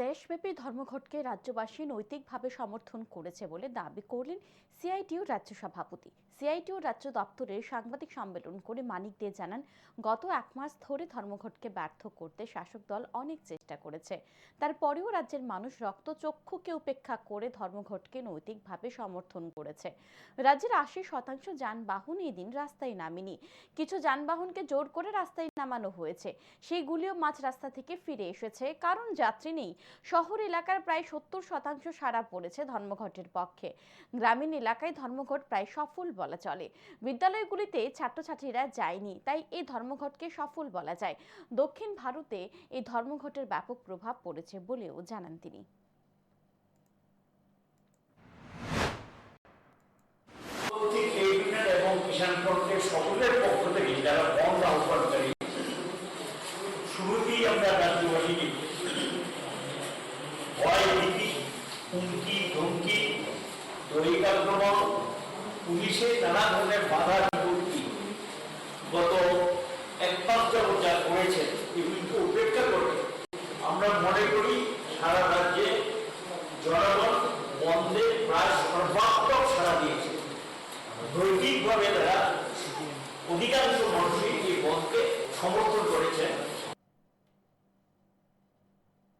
দেশব্যাপী ধর্মঘটকে রাজ্যবাসী নৈতিকভাবে সমর্থন করেছে বলে দাবি করলেন সিআইটিউ রাজ্য সভাপতি সিআইটিউ রাজ্য দপ্তরের সাংবাদিক সম্মেলন করে মানিক দে জানান, গত এক মাস ধরে ধর্মঘটকে ব্যর্থ করতে শাসক দল অনেক চেষ্টা করেছে। তারপরেও রাজ্যের মানুষ রক্তচক্ষুকে উপেক্ষা করে ধর্মঘটকে নৈতিকভাবে সমর্থন করেছে। রাজ্যের আশি শতাংশ যানবাহন এদিন রাস্তায় নামেনি। কিছু যানবাহনকে জোর করে রাস্তায় নামানো হয়েছে। সেইগুলিও মাঝ রাস্তা থেকে ফিরে এসেছে। কারণ যাত্রী নেই। শহর এলাকার প্রায় সত্তর শতাংশ সাড়া পড়েছে ধর্মঘটের পক্ষে। গ্রামীণ এলাকায় ধর্মঘট প্রায় সফল বলা চলে। বিদ্যালয়গুলিতে ছাত্রছাত্রীরা যায়নি, তাই এই ধর্মঘটকে সফল বলা যায়। দক্ষিণ ভারতে এই ধর্মঘটের ব্যাপক প্রভাব পড়েছে বলেও জানান তিনি। এবং কিষাণ সকলের পক্ষ থেকে যারা বন্ধ আহ্বানকারী শুরুতেই আমরা রাজ্যবাসীকে ভয় ভীতি হুমকি ধমকি দৈহিক আক্রমণ পুলিশের নানা ধরনের বাধা বিপত্তি। গত এক যাবত যা করেছেন, এগুলিকে উপেক্ষা করে আমরা মনে করি সারা রাজ্যে জনগণ বন্ধে প্রায় সর্বাত্মক সাড়া দিয়েছে। নৈতিকভাবে তারা অধিকাংশ মানুষই এই বন্ধকে সমর্থন করেছেন।